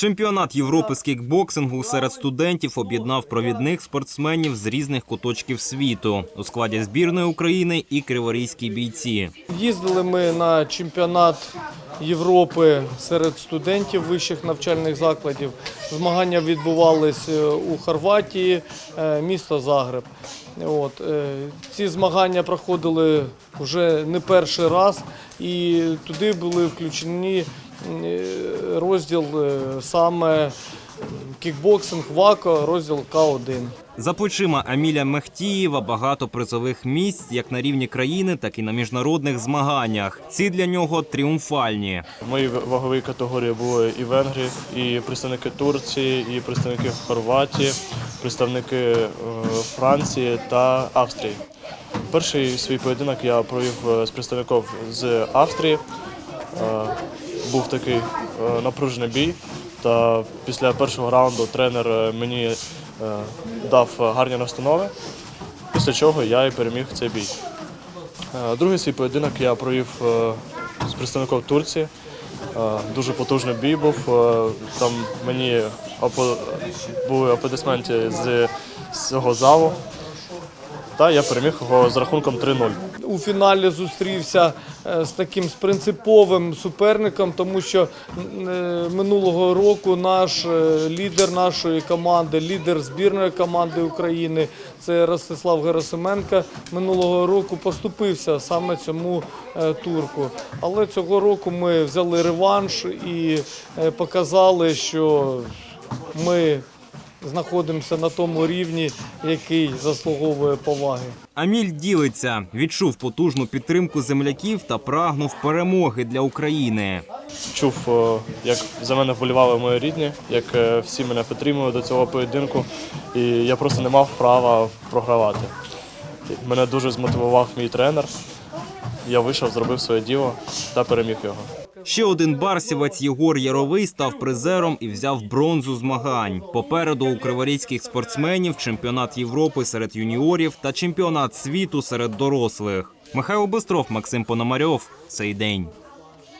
Чемпіонат Європи з кікбоксингу серед студентів об'єднав провідних спортсменів з різних куточків світу у складі збірної України і криворізькі бійці. Їздили ми на чемпіонат Європи серед студентів вищих навчальних закладів. Змагання відбувались е, у Хорватії, е, місто Загреб. От, е, ці змагання проходили вже не перший раз, і туди були включені розділ е, саме кікбоксинг, ВАКО, розділ К1. За плечима Аміля Мехтієва багато призових місць як на рівні країни, так і на міжнародних змаганнях. Ці для нього тріумфальні. В моїй ваговій категорії були і венгри, і представники Турції, і представники Хорватії, представники е, Франції та Австрії. Перший свій поєдинок я провів е, з представником з Австрії. Був такий е, напружений бій. Та після першого раунду тренер е, мені е, дав гарні настанови, після чого я і переміг цей бій. Другий свій поєдинок я провів з представником Турції. Дуже потужний бій був. Там мені були аплодисменти з цього залу. Та я переміг його з рахунком 3-0. У фіналі зустрівся е, з таким з принциповим суперником, тому що е, минулого року наш е, лідер нашої команди, лідер збірної команди України, це Ростислав Герасименко, минулого року поступився саме цьому турку. Але цього року ми взяли реванш і показали, що ми знаходимося на тому рівні, який заслуговує поваги. Аміль ділиться, відчув потужну підтримку земляків та прагнув перемоги для України. Чув, е, як за мене вболівали мої рідні, як е, всі мене підтримували до цього поєдинку, і я просто не мав права програвати. Мене дуже змотивував мій тренер. Я вийшов, зробив своє діло та переміг його. Ще один барсівець Єгор Яровий став призером і взяв бронзу змагань. Попереду у криворізьких спортсменів чемпіонат Європи серед юніорів та чемпіонат світу серед дорослих. Михайло Бистров, Максим Пономарьов. Цей день.